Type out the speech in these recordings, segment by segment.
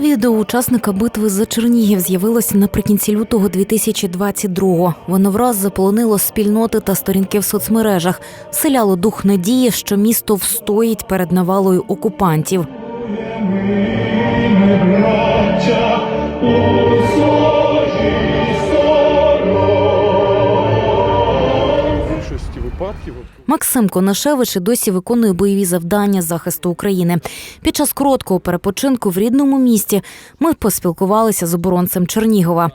Відео учасника битви за Чернігів з'явилося наприкінці лютого 2022-го. Воно враз заполонило спільноти та сторінки в соцмережах, вселяло дух надії, що місто встоїть перед навалою окупантів. Максим Конашевич і досі виконує бойові завдання захисту України. Під час короткого перепочинку в рідному місті ми поспілкувалися з оборонцем Чернігова.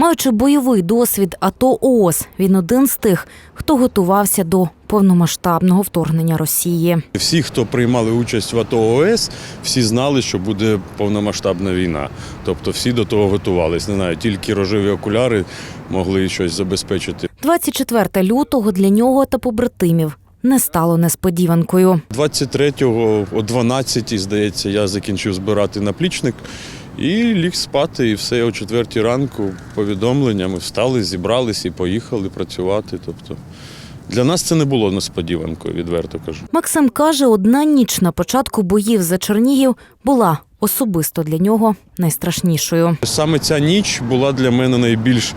Маючи бойовий досвід АТО ООС, він один з тих, хто готувався до повномасштабного вторгнення Росії. всі, хто приймали участь в АТО ОС, всі знали, що буде повномасштабна війна. Тобто всі до того готувались. Не знаю, тільки рожеві окуляри могли щось забезпечити. 24 лютого для нього та побратимів не стало несподіванкою. 23-го о 12-й, здається, я закінчив збирати наплічник і ліг спати. І все о 4 ранку повідомлення. Ми встали, зібрались і поїхали працювати. Тобто для нас це не було несподіванкою, відверто кажу. Максим каже, одна ніч на початку боїв за Чернігів була особисто для нього найстрашнішою. Саме ця ніч була для мене найбільш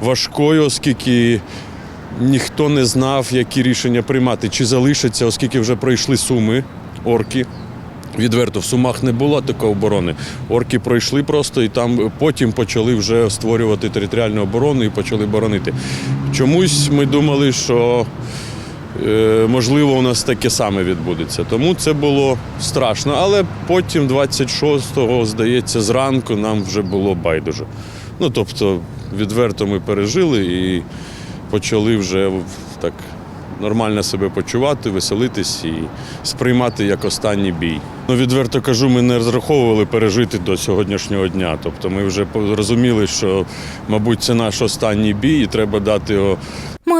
важкою, оскільки ніхто не знав, які рішення приймати, чи залишаться, оскільки вже пройшли суми, орки. Відверто в сумах не було такої оборони. Орки пройшли просто і там потім почали вже створювати територіальну оборону і почали боронити. Чомусь ми думали, що е, можливо у нас таке саме відбудеться. Тому це було страшно. Але потім, 26-го, здається, зранку нам вже було байдуже. Ну тобто, відверто ми пережили і почали вже так нормально себе почувати, веселитись і сприймати як останній бій. Ну, відверто кажу, ми не розраховували пережити до сьогоднішнього дня. Тобто ми вже розуміли, що, мабуть, це наш останній бій, і треба дати його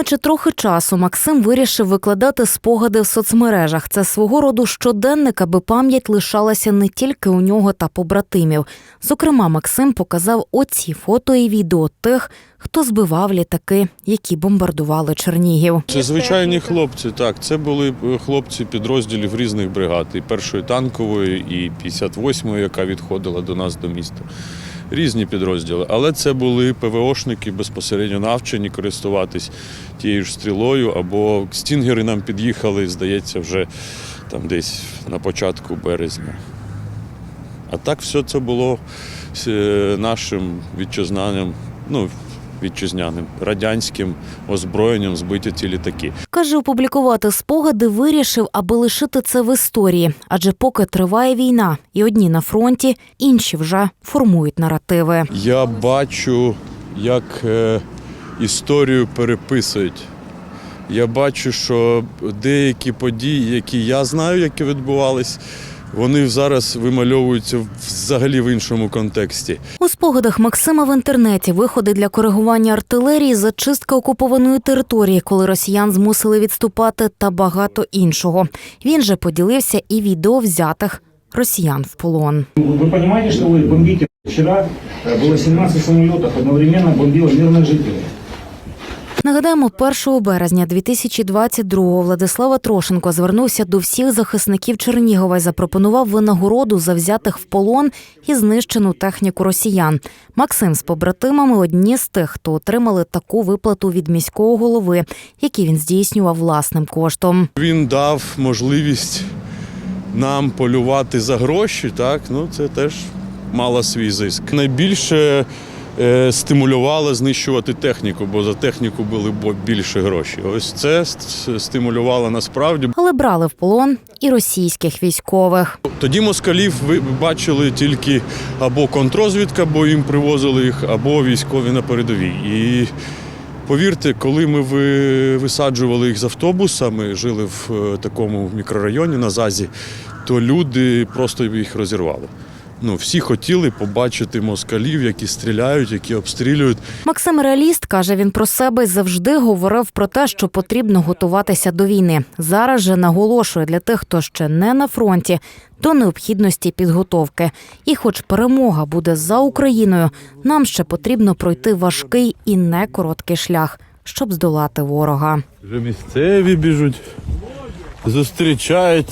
Маючи трохи часу, Максим вирішив викладати спогади в соцмережах. Це свого роду щоденник, аби пам'ять лишалася не тільки у нього та побратимів. Зокрема, Максим показав оці фото і відео тих, хто збивав літаки, які бомбардували Чернігів. Це звичайні хлопці. Так, це були е, хлопці підрозділів різних бригад, і першої танкової, і 58-ї, яка відходила до нас до міста. Різні підрозділи, але це були ПВОшники безпосередньо навчені користуватись тією ж стрілою, або стінгери нам під'їхали, здається, вже там десь на початку березня. А так все це було е, нашим вітчизнанням. ну, вітчизняним, радянським озброєнням збиті ці літаки. Каже, опублікувати спогади вирішив, аби лишити це в історії. Адже поки триває війна, і одні на фронті, інші вже формують наративи. Я бачу, як е, історію переписують. Я бачу, що деякі події, які я знаю, які відбувались, вони зараз вимальовуються взагалі в іншому контексті У спогадах Максима в інтернеті виходи для коригування артилерії, зачистка окупованої території, коли росіян змусили відступати, та багато іншого. Він же поділився і відео взятих росіян в полон. Вы понимаете, что вы бомбите? Вчера э, было 17 самолетов, одновременно бомбило мирных жителей. Нагадаємо, 1 березня 2022-го Владислава Трошенко звернувся до всіх захисників Чернігова і запропонував винагороду за взятих в полон і знищену техніку росіян. Максим з побратимами одні з тих, хто отримали таку виплату від міського голови, який він здійснював власним коштом. Він дав можливість нам полювати за гроші, так, ну це теж мало свій зиск. Найбільше е, стимулювало знищувати техніку, бо за техніку були більше гроші. Ось це ст- стимулювало насправді. Але брали в полон і російських військових. Тоді москалів ви бачили тільки або контрозвідка, бо їм привозили їх, або військові на передовій. І повірте, коли ми висаджували їх з автобуса, ми жили в е, такому мікрорайоні на ЗАЗі, то люди просто їх розірвали. Ну, всі хотіли побачити москалів, які стріляють, які обстрілюють. Максим реаліст каже, він про себе завжди говорив про те, що потрібно готуватися до війни. Зараз же наголошує для тих, хто ще не на фронті, до необхідності підготовки. І, хоч перемога буде за Україною, нам ще потрібно пройти важкий і не короткий шлях, щоб здолати ворога. Вже місцеві біжуть, зустрічають.